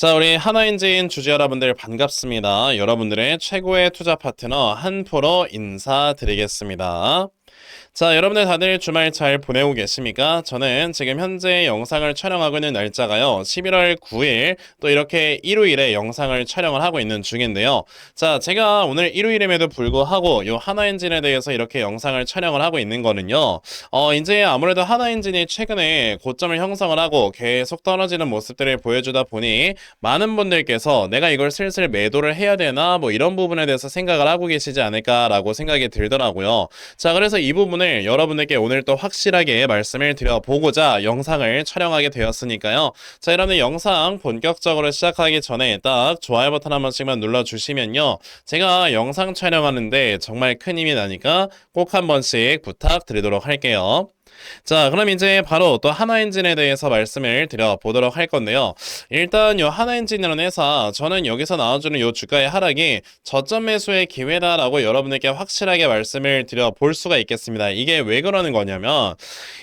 자, 우리 하나인지인 주주 여러분들 반갑습니다. 여러분들의 최고의 투자 파트너 한포로 인사드리겠습니다. 자, 여러분들 다들 주말 잘 보내고 계십니까? 저는 지금 현재 영상을 촬영하고 있는 날짜가요. 11월 9일 또 이렇게 일요일에 영상을 촬영을 하고 있는 중인데요. 자, 제가 오늘 일요일임에도 불구하고 요 하나 엔진에 대해서 이렇게 영상을 촬영을 하고 있는 거는요. 어, 이제 아무래도 하나 엔진이 최근에 고점을 형성을 하고 계속 떨어지는 모습들을 보여주다 보니 많은 분들께서 내가 이걸 슬슬 매도를 해야 되나 뭐 이런 부분에 대해서 생각을 하고 계시지 않을까라고 생각이 들더라고요. 자, 그래서 이 부분을 여러분에게 오늘 또 확실하게 말씀을 드려보고자 영상을 촬영하게 되었으니까요. 자, 여러분들 영상 본격적으로 시작하기 전에 딱 좋아요 버튼 한 번씩만 눌러주시면요. 제가 영상 촬영하는데 정말 큰 힘이 나니까 꼭 한 번씩 부탁드리도록 할게요. 자, 그럼 이제 바로 또 하나 엔진에 대해서 말씀을 드려보도록 할 건데요. 일단 요 하나 엔진이라는 회사, 저는 여기서 나와주는 요 주가의 하락이 저점 매수의 기회다라고 여러분에게 확실하게 말씀을 드려볼 수가 있겠습니다. 이게 왜 그러는 거냐면,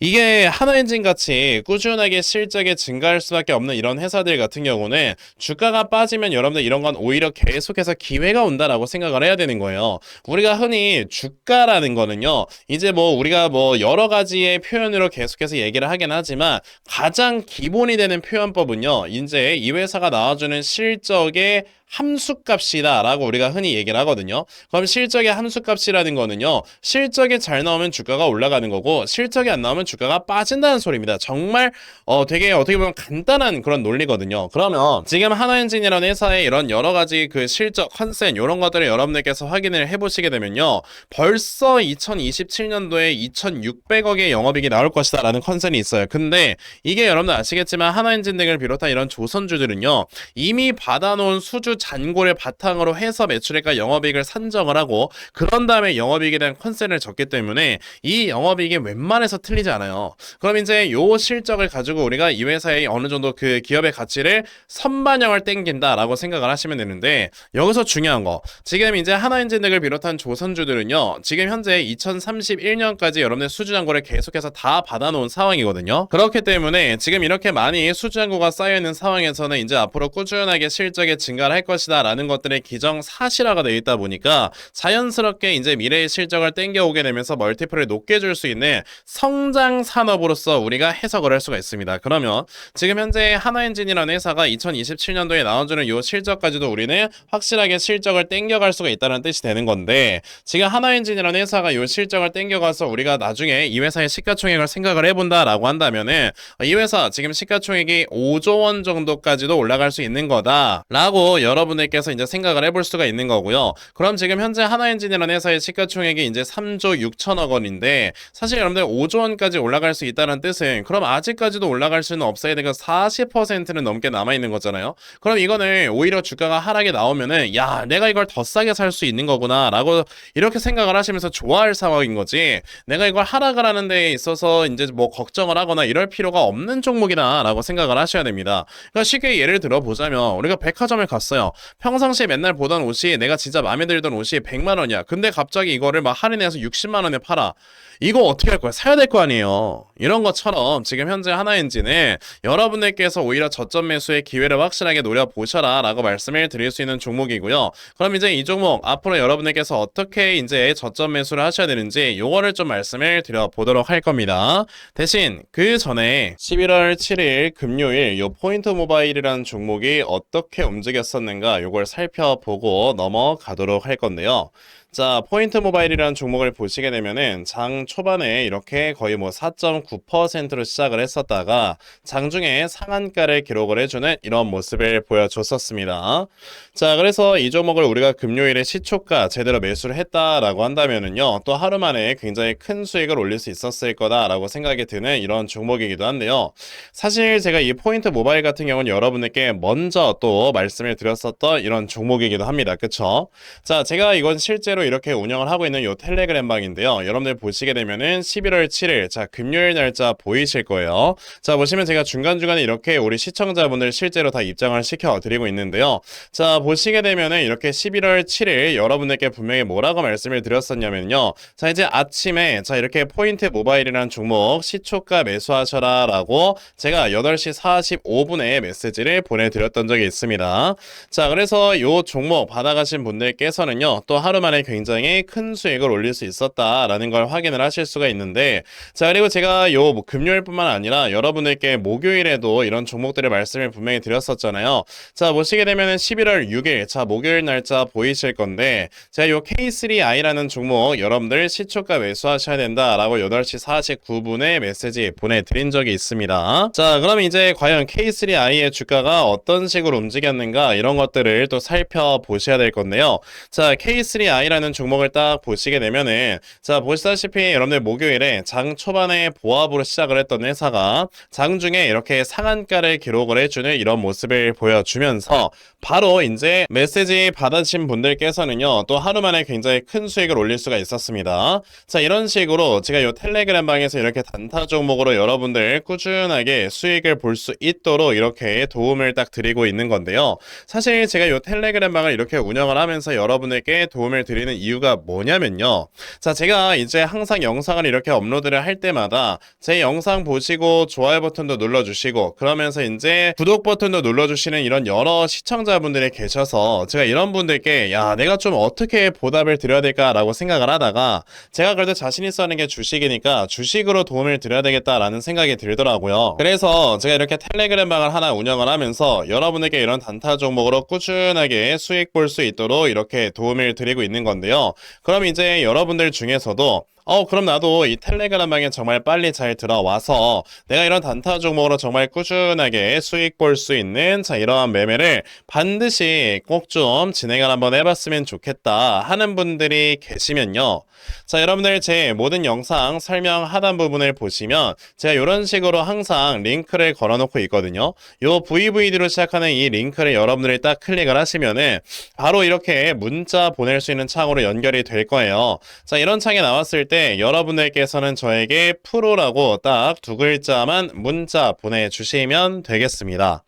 이게 하나 엔진 같이 꾸준하게 실적이 증가할 수밖에 없는 이런 회사들 같은 경우는 주가가 빠지면 여러분들 이런 건 오히려 계속해서 기회가 온다라고 생각을 해야 되는 거예요. 우리가 흔히 주가라는 거는요, 이제 뭐 우리가 뭐 여러 가지의 표현으로 계속해서 얘기를 하긴 하지만 가장 기본이 되는 표현법은요. 이제 이 회사가 나와주는 실적의 함수값이다 라고 우리가 흔히 얘기를 하거든요. 그럼 실적의 함수값이라는 거는요. 실적이 잘 나오면 주가가 올라가는 거고 실적이 안 나오면 주가가 빠진다는 소리입니다. 정말 어 되게 어떻게 보면 간단한 그런 논리거든요. 그러면 지금 하나엔진이라는 회사의 이런 여러 가지 그 실적 컨셉 이런 것들을 여러분들께서 확인을 해보시게 되면요. 벌써 2027년도에 2,600억의 영업이익이 나올 것이다 라는 컨셉이 있어요. 근데 이게 여러분들 아시겠지만 하나엔진 등을 비롯한 이런 조선주들은요. 이미 받아놓은 수주 잔고를 바탕으로 해서 매출액과 영업이익을 산정을 하고 그런 다음에 영업이익에 대한 컨셉을 적기 때문에 이 영업이익이 웬만해서 틀리지 않아요. 그럼 이제 요 실적을 가지고 우리가 이 회사의 어느 정도 그 기업의 가치를 선반영을 땡긴다라고 생각을 하시면 되는데 여기서 중요한 거 지금 이제 하나인진득을 비롯한 조선주들은요 지금 현재 2031년까지 여러분의 수주 잔고를 계속해서 다 받아놓은 상황이거든요. 그렇기 때문에 지금 이렇게 많이 수주 잔고가 쌓여 있는 상황에서는 이제 앞으로 꾸준하게 실적의 증가를 할 것이다 라는 것들의 기정 사실화가 되어 있다 보니까 자연스럽게 이제 미래의 실적을 땡겨오게 되면서 멀티플을 높게 줄 수 있는 성장 산업으로서 우리가 해석을 할 수가 있습니다. 그러면 지금 현재 하나엔진이라는 회사가 2027년도에 나와주는 이 실적까지도 우리는 확실하게 실적을 땡겨갈 수가 있다는 뜻이 되는 건데 지금 하나엔진이라는 회사가 이 실적을 땡겨가서 우리가 나중에 이 회사의 시가총액을 생각을 해본다라고 한다면은 이 회사 지금 시가총액이 5조 원 정도까지도 올라갈 수 있는 거다라고 여러 분들께서 이제 생각을 해볼 수가 있는 거고요. 그럼 지금 현재 하나엔진이라는 회사의 시가총액이 이제 3조 6천억 원인데 사실 여러분들 5조 원까지 올라갈 수 있다는 뜻은 그럼 아직까지도 올라갈 수는 없어야 되고 40%는 넘게 남아 있는 거잖아요. 그럼 이거는 오히려 주가가 하락이 나오면은 야 내가 이걸 더 싸게 살 수 있는 거구나라고 이렇게 생각을 하시면서 좋아할 상황인 거지. 내가 이걸 하락을 하는 데 있어서 이제 뭐 걱정을 하거나 이럴 필요가 없는 종목이다라고 생각을 하셔야 됩니다. 그러니까 쉽게 예를 들어 보자면 우리가 백화점을 갔어요. 평상시에 맨날 보던 옷이 내가 진짜 마음에 들던 옷이 100만 원이야. 근데 갑자기 이거를 막 할인해서 60만 원에 팔아. 이거 어떻게 할 거야? 사야 될 거 아니에요. 이런 것처럼 지금 현재 하나엔진은 여러분들께서 오히려 저점 매수의 기회를 확실하게 노려보셔라 라고 말씀을 드릴 수 있는 종목이고요. 그럼 이제 이 종목 앞으로 여러분들께서 어떻게 이제 저점 매수를 하셔야 되는지 요거를 좀 말씀을 드려보도록 할 겁니다. 대신 그 전에 11월 7일 금요일 요 포인트 모바일이라는 종목이 어떻게 움직였었는가 요걸 살펴보고 넘어가도록 할 건데요. 자, 포인트 모바일이라는 종목을 보시게 되면은 장 초반에 이렇게 거의 뭐 4.9%로 시작을 했었다가 장중에 상한가를 기록을 해주는 이런 모습을 보여줬었습니다. 자, 그래서 이 종목을 우리가 금요일에 시초가 제대로 매수를 했다라고 한다면은요, 또 하루 만에 굉장히 큰 수익을 올릴 수 있었을 거다라고 생각이 드는 이런 종목이기도 한데요. 사실 제가 이 포인트 모바일 같은 경우는 여러분에게 먼저 또 말씀을 드렸었던 이런 종목이기도 합니다. 그쵸? 자, 제가 이건 실제로 식으로 이렇게 운영을 하고 있는 요 텔레그램 방인데요. 여러분들 보시게 되면은 11월 7일, 자, 금요일 날짜 보이실 거예요. 자, 보시면 제가 중간중간에 이렇게 우리 시청자분들 실제로 다 입장을 시켜 드리고 있는데요. 자, 보시게 되면은 이렇게 11월 7일 여러분들께 분명히 뭐라고 말씀을 드렸었냐면요. 자, 이제 아침에 자, 이렇게 포인트 모바일이라는 종목 시초가 매수하셔라 라고 제가 8시 45분에 메시지를 보내드렸던 적이 있습니다. 자, 그래서 요 종목 받아가신 분들께서는요, 또 하루 만에 굉장히 큰 수익을 올릴 수 있었다라는 걸 확인을 하실 수가 있는데, 자, 그리고 제가 요 뭐 금요일뿐만 아니라 여러분들께 목요일에도 이런 종목들의 말씀을 분명히 드렸었잖아요. 자, 보시게 되면은 11월 6일, 자, 목요일 날짜 보이실 건데, 제가 요 K3I라는 종목 여러분들 시초가 매수하셔야 된다라고 8시 49분에 메시지 보내드린 적이 있습니다. 자, 그럼 이제 과연 K3I의 주가가 어떤 식으로 움직였는가 이런 것들을 또 살펴보셔야 될 건데요. 자, K3I라는 종목을 딱 보시게 되면은 자, 보시다시피 여러분들 목요일에 장 초반에 보합으로 시작을 했던 회사가 장 중에 이렇게 상한가를 기록을 해주는 이런 모습을 보여주면서 바로 이제 메시지 받으신 분들께서는요, 또 하루 만에 굉장히 큰 수익을 올릴 수가 있었습니다. 자, 이런 식으로 제가 이 텔레그램 방에서 이렇게 단타 종목으로 여러분들 꾸준하게 수익을 볼 수 있도록 이렇게 도움을 딱 드리고 있는 건데요. 사실 제가 이 텔레그램 방을 이렇게 운영을 하면서 여러분에게 도움을 드리는 이유가 뭐냐면요. 자, 제가 이제 항상 영상을 이렇게 업로드를 할 때마다 제 영상 보시고 좋아요 버튼도 눌러주시고 그러면서 이제 구독 버튼도 눌러주시는 이런 여러 시청자 분들이 계셔서 제가 이런 분들께 야, 내가 좀 어떻게 보답을 드려야 될까라고 생각을 하다가 제가 그래도 자신 있어 하는 게 주식이니까 주식으로 도움을 드려야 되겠다라는 생각이 들더라고요. 그래서 제가 이렇게 텔레그램 방을 하나 운영을 하면서 여러분에게 이런 단타 종목으로 꾸준하게 수익 볼 수 있도록 이렇게 도움을 드리고 있는 건데요. 그럼 이제 여러분들 중에서도 어, 그럼 나도 이 텔레그램 방에 정말 빨리 잘 들어와서 내가 이런 단타 종목으로 정말 꾸준하게 수익 볼 수 있는 자, 이러한 매매를 반드시 꼭 좀 진행을 한번 해봤으면 좋겠다 하는 분들이 계시면요. 자, 여러분들 제 모든 영상 설명 하단 부분을 보시면 제가 이런 식으로 항상 링크를 걸어놓고 있거든요. 요 VVD로 시작하는 이 링크를 여러분들이 딱 클릭을 하시면은 바로 이렇게 문자 보낼 수 있는 창으로 연결이 될 거예요. 자, 이런 창이 나왔을 때 여러분들께서는 저에게 프로라고 딱 두 글자만 문자 보내주시면 되겠습니다.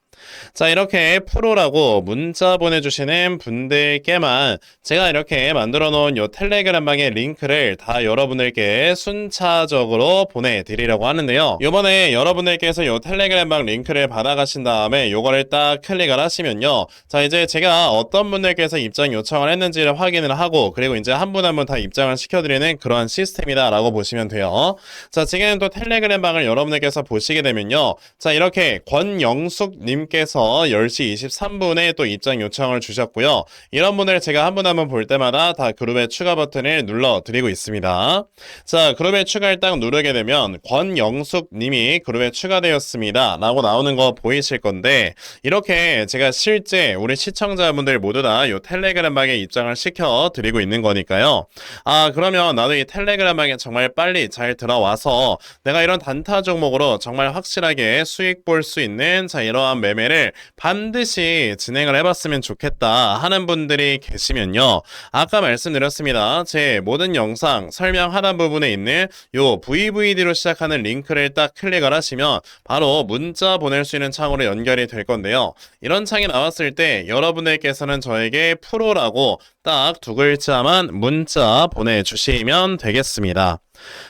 자, 이렇게 프로라고 문자 보내주시는 분들께만 제가 이렇게 만들어 놓은 요 텔레그램 방의 링크를 다 여러분들께 순차적으로 보내드리려고 하는데요. 요번에 여러분들께서 요 텔레그램 방 링크를 받아가신 다음에 요거를 딱 클릭을 하시면요. 자, 이제 제가 어떤 분들께서 입장 요청을 했는지를 확인을 하고 그리고 이제 한 분 한 분 다 입장을 시켜드리는 그런 시스템이다라고 보시면 돼요. 자, 지금 또 텔레그램 방을 여러분들께서 보시게 되면요. 자, 이렇게 권영숙 님께 서 10시 23분에 또 입장 요청을 주셨고요. 이런 분들 제가 한 분 한 분 볼 때마다 다 그룹의 추가 버튼을 눌러 드리고 있습니다. 자, 그룹에 추가를 딱 누르게 되면 권영숙 님이 그룹에 추가되었습니다. 라고 나오는 거 보이실 건데 이렇게 제가 실제 우리 시청자분들 모두 다이 텔레그램 방에 입장을 시켜 드리고 있는 거니까요. 아, 그러면 나도 이 텔레그램 방에 정말 빨리 잘 들어와서 내가 이런 단타 종목으로 정말 확실하게 수익 볼 수 있는 자, 이러한 매 매를 반드시 진행을 해봤으면 좋겠다 하는 분들이 계시면요. 아까 말씀드렸습니다. 제 모든 영상 설명 하단 부분에 있는 요 VVD로 시작하는 링크를 딱 클릭을 하시면 바로 문자 보낼 수 있는 창으로 연결이 될 건데요. 이런 창이 나왔을 때 여러분들께서는 저에게 프로라고 딱 두 글자만 문자 보내주시면 되겠습니다.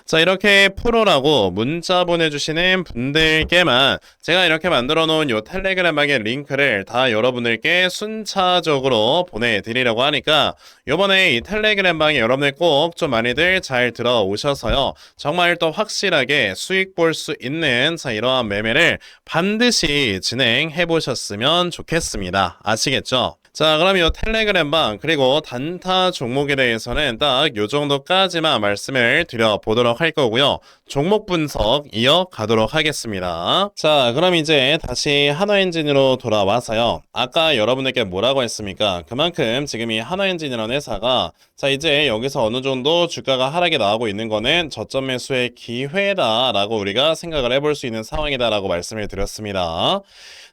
자, 이렇게 프로라고 문자 보내주시는 분들께만 제가 이렇게 만들어 놓은 요 텔레그램 방의 링크를 다 여러분들께 순차적으로 보내드리려고 하니까 요번에 이 텔레그램 방에 여러분들 꼭 좀 많이들 잘 들어오셔서요. 정말 또 확실하게 수익 볼 수 있는 자, 이러한 매매를 반드시 진행해 보셨으면 좋겠습니다. 아시겠죠? 자, 그럼 이 텔레그램 방 그리고 단타 종목에 대해서는 딱 요 정도까지만 말씀을 드려 보도록 할 거고요. 종목 분석 이어가도록 하겠습니다. 자, 그럼 이제 다시 하나엔진으로 돌아와서요. 아까 여러분에게 뭐라고 했습니까? 그만큼 지금 이 하나엔진이라는 회사가 자, 이제 여기서 어느 정도 주가가 하락이 나오고 있는 거는 저점 매수의 기회다라고 우리가 생각을 해볼 수 있는 상황이다라고 말씀을 드렸습니다.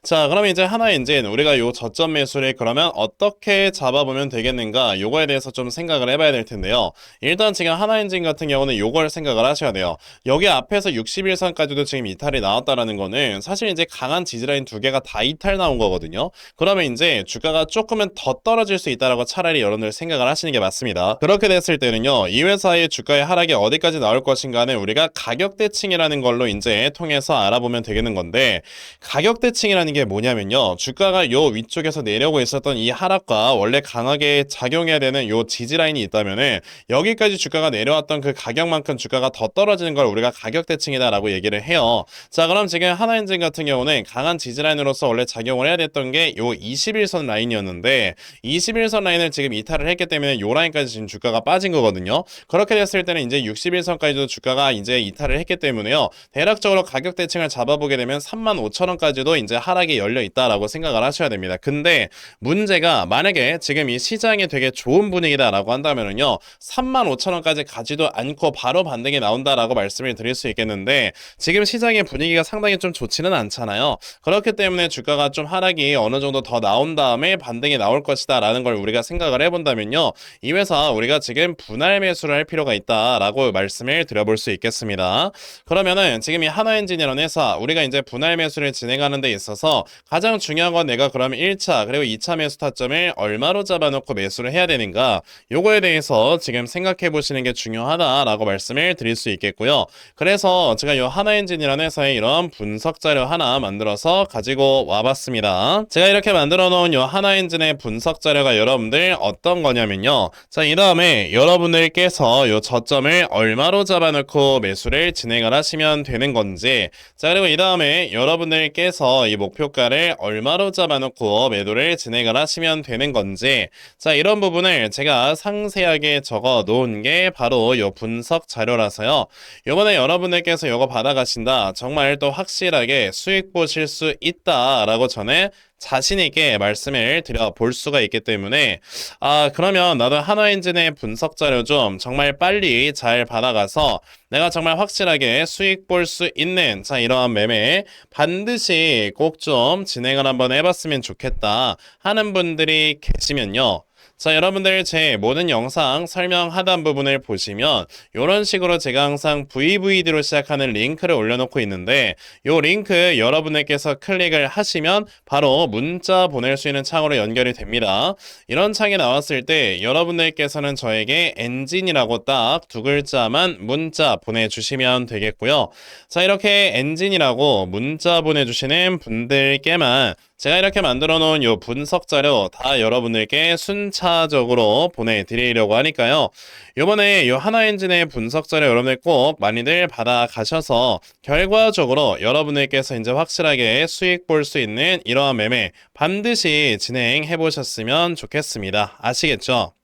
자, 그럼 이제 하나엔진 우리가 요 저점 매수를 그러면 어떻게 잡아보면 되겠는가 요거에 대해서 좀 생각을 해봐야 될 텐데요. 일단 지금 하나엔진 같은 경우는 요걸 생각을 하셔야 돼요. 여기 앞에서 61선까지도 지금 이탈이 나왔다라는 거는 사실 이제 강한 지지라인 두 개가 다 이탈 나온 거거든요. 그러면 이제 주가가 조금은 더 떨어질 수 있다라고 차라리 여러분들 생각을 하시는 게 맞습니다. 그렇게 됐을 때는요, 이 회사의 주가의 하락이 어디까지 나올 것인가는 우리가 가격 대칭이라는 걸로 이제 통해서 알아보면 되겠는 건데, 가격 대칭이라는 게 뭐냐면요, 주가가 요 위쪽에서 내려오고 있었던 이 하락과 원래 강하게 작용해야 되는 요 지지 라인이 있다면은 여기까지 주가가 내려왔던 그 가격만큼 주가가 더 떨어지는 걸 우리가 가격 대칭이다라고 얘기를 해요. 자, 그럼 지금 하나엔진 같은 경우는 강한 지지 라인으로서 원래 작용을 해야 됐던 게 요 21선 라인이었는데 21선 라인을 지금 이탈을 했기 때문에 요 라인까지 지금 주가가 빠진 거거든요. 그렇게 됐을 때는 이제 61선까지도 주가가 이제 이탈을 했기 때문에요. 대략적으로 가격 대칭을 잡아보게 되면 35,000원까지도 이제 하락이 열려 있다라고 생각을 하셔야 됩니다. 근데 문제 가 만약에 지금 이 시장이 되게 좋은 분위기다라고 한다면은요. 35,000원까지 가지도 않고 바로 반등이 나온다라고 말씀을 드릴 수 있겠는데 지금 시장의 분위기가 상당히 좀 좋지는 않잖아요. 그렇기 때문에 주가가 좀 하락이 어느 정도 더 나온 다음에 반등이 나올 것이다 라는 걸 우리가 생각을 해본다면요. 이 회사 우리가 지금 분할 매수를 할 필요가 있다라고 말씀을 드려볼 수 있겠습니다. 그러면은 지금 이 하나엔진이라는 회사 우리가 이제 분할 매수를 진행하는 데 있어서 가장 중요한 건 내가 그러면 1차 그리고 2차 매수 타점을 얼마로 잡아놓고 매수를 해야 되는가 요거에 대해서 지금 생각해 보시는 게 중요하다라고 말씀을 드릴 수 있겠고요. 그래서 제가 이 하나엔진이라는 회사에 이런 분석 자료 하나 만들어서 가지고 와봤습니다. 제가 이렇게 만들어 놓은 이 하나엔진의 분석 자료가 여러분들 어떤 거냐면요. 자, 이 다음에 여러분들께서 이 저점을 얼마로 잡아놓고 매수를 진행을 하시면 되는 건지 자, 그리고 이 다음에 여러분들께서 이 목표가를 얼마로 잡아놓고 매도를 진행을 하시면 되는 건지 자, 이런 부분을 제가 상세하게 적어 놓은 게 바로 이 분석 자료라서요. 요번에 여러분들께서 이거 받아가신다. 정말 또 확실하게 수익 보실 수 있다라고 전에 자신 있게 말씀을 드려 볼 수가 있기 때문에 아 그러면 나도 하나엔진의 분석 자료 좀 정말 빨리 잘 받아가서 내가 정말 확실하게 수익 볼 수 있는 자 이러한 매매 반드시 꼭 좀 진행을 한번 해봤으면 좋겠다 하는 분들이 계시면요. 자, 여러분들 제 모든 영상 설명 하단 부분을 보시면 이런 식으로 제가 항상 VVD로 시작하는 링크를 올려놓고 있는데 이 링크 여러분들께서 클릭을 하시면 바로 문자 보낼 수 있는 창으로 연결이 됩니다. 이런 창이 나왔을 때 여러분들께서는 저에게 엔진이라고 딱 두 글자만 문자 보내주시면 되겠고요. 자, 이렇게 엔진이라고 문자 보내주시는 분들께만 제가 이렇게 만들어 놓은 요 분석 자료 다 여러분들께 순차적으로 보내드리려고 하니까요. 요번에 요 하나 엔진의 분석 자료 여러분들 꼭 많이들 받아 가셔서 결과적으로 여러분들께서 이제 확실하게 수익 볼 수 있는 이러한 매매 반드시 진행해 보셨으면 좋겠습니다. 아시겠죠?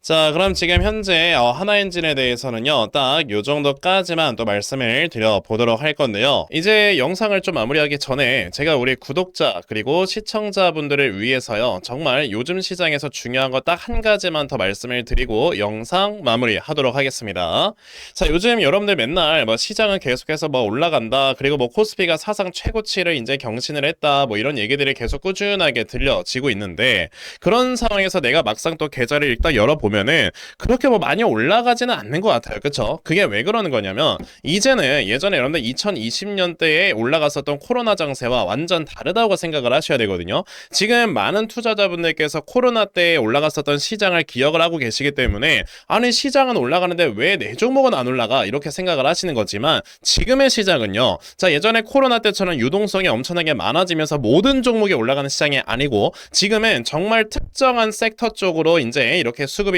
자, 그럼 지금 현재 어, 하나 엔진에 대해서는요, 딱 요 정도까지만 또 말씀을 드려보도록 할 건데요. 이제 영상을 좀 마무리하기 전에 제가 우리 구독자 그리고 시청자분들을 위해서요, 정말 요즘 시장에서 중요한 거 딱 한 가지만 더 말씀을 드리고 영상 마무리하도록 하겠습니다. 자, 요즘 여러분들 맨날 뭐 시장은 계속해서 뭐 올라간다, 그리고 뭐 코스피가 사상 최고치를 이제 경신을 했다, 뭐 이런 얘기들이 계속 꾸준하게 들려지고 있는데 그런 상황에서 내가 막상 또 계좌를 일단 열어보 보면은 그렇게 뭐 많이 올라가지는 않는 것 같아요. 그쵸? 그게 왜 그러는 거냐면 이제는 예전에 여러분들 2020년대에 올라갔었던 코로나 장세와 완전 다르다고 생각을 하셔야 되거든요. 지금 많은 투자자분들께서 코로나 때 올라갔었던 시장을 기억을 하고 계시기 때문에 아니 시장은 올라가는데 왜 내 종목은 안 올라가 이렇게 생각을 하시는 거지만 지금의 시장은요. 자 예전에 코로나 때처럼 유동성이 엄청나게 많아지면서 모든 종목이 올라가는 시장이 아니고 지금은 정말 특정한 섹터 쪽으로 이제 이렇게 수급이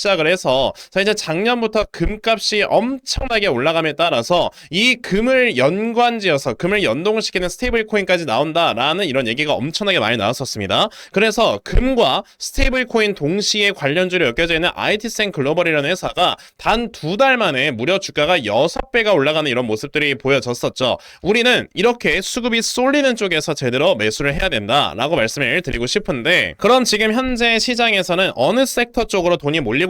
시작을 해서 자 이제 작년부터 금값이 엄청나게 올라감에 따라서 이 금을 연관지어서 금을 연동시키는 스테이블 코인까지 나온다라는 이런 얘기가 엄청나게 많이 나왔었습니다. 그래서 금과 스테이블 코인 동시에 관련주로 엮여져 있는 IT센 글로벌이라는 회사가 단 두 달 만에 무려 주가가 6배가 올라가는 이런 모습들이 보여졌었죠. 우리는 이렇게 수급이 쏠리는 쪽에서 제대로 매수를 해야 된다라고 말씀을 드리고 싶은데 그럼 지금 현재 시장에서는 어느 섹터 쪽으로 돈이 몰리고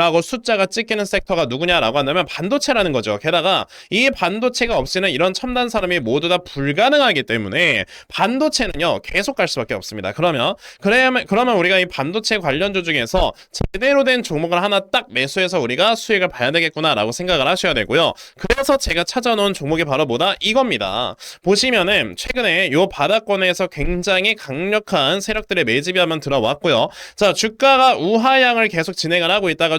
오고 숫자가 찍히는 섹터가 누구냐라고 한다면 반도체라는 거죠. 게다가 이 반도체가 없이는 이런 첨단 산업이 모두 다 불가능하기 때문에 반도체는요 계속 갈 수밖에 없습니다. 그러면 그러면 그러면 우리가 이 반도체 관련주 중에서 제대로 된 종목을 하나 딱 매수해서 우리가 수익을 봐야 되겠구나라고 생각을 하셔야 되고요. 그래서 제가 찾아놓은 종목이 바로 뭐다 이겁니다. 보시면은 최근에 요 바닥권에서 굉장히 강력한 세력들의 매집이 한번 들어왔고요. 자 주가가 우하향을 계속 진행을 하고 있다가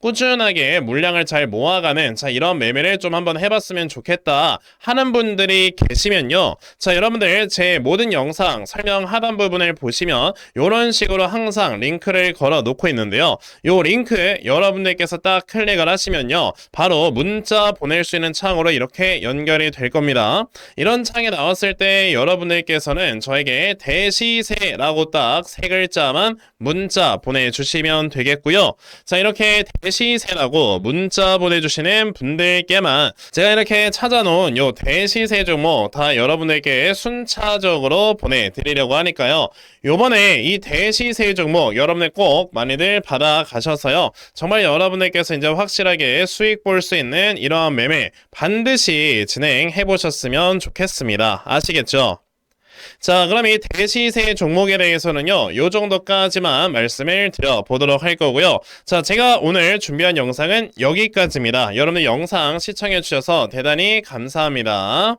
꾸준하게 물량을 잘 모아가는 자 이런 매매를 좀 한번 해봤으면 좋겠다 하는 분들이 계시면요. 자 여러분들 제 모든 영상 설명 하단 부분을 보시면 이런 식으로 항상 링크를 걸어 놓고 있는데요. 요 링크 여러분들께서 딱 클릭을 하시면요. 바로 문자 보낼 수 있는 창으로 이렇게 연결이 될 겁니다. 이런 창이 나왔을 때 여러분들께서는 저에게 대시세라고 딱 세 글자만 문자 보내주시면 되겠고요. 자 이렇게 대시 세라고 문자 보내주시는 분들께만 제가 이렇게 찾아놓은 요 대시세 종목 다 여러분들께 순차적으로 보내드리려고 하니까요. 요번에 이 대시세 종목 여러분들 꼭 많이들 받아 가셔서요. 정말 여러분들께서 이제 확실하게 수익 볼 수 있는 이러한 매매 반드시 진행해 보셨으면 좋겠습니다. 아시겠죠? 자, 그럼 이 대시세 종목에 대해서는요, 요 정도까지만 말씀을 드려보도록 할 거고요. 자, 제가 오늘 준비한 영상은 여기까지입니다. 여러분들 영상 시청해주셔서 대단히 감사합니다.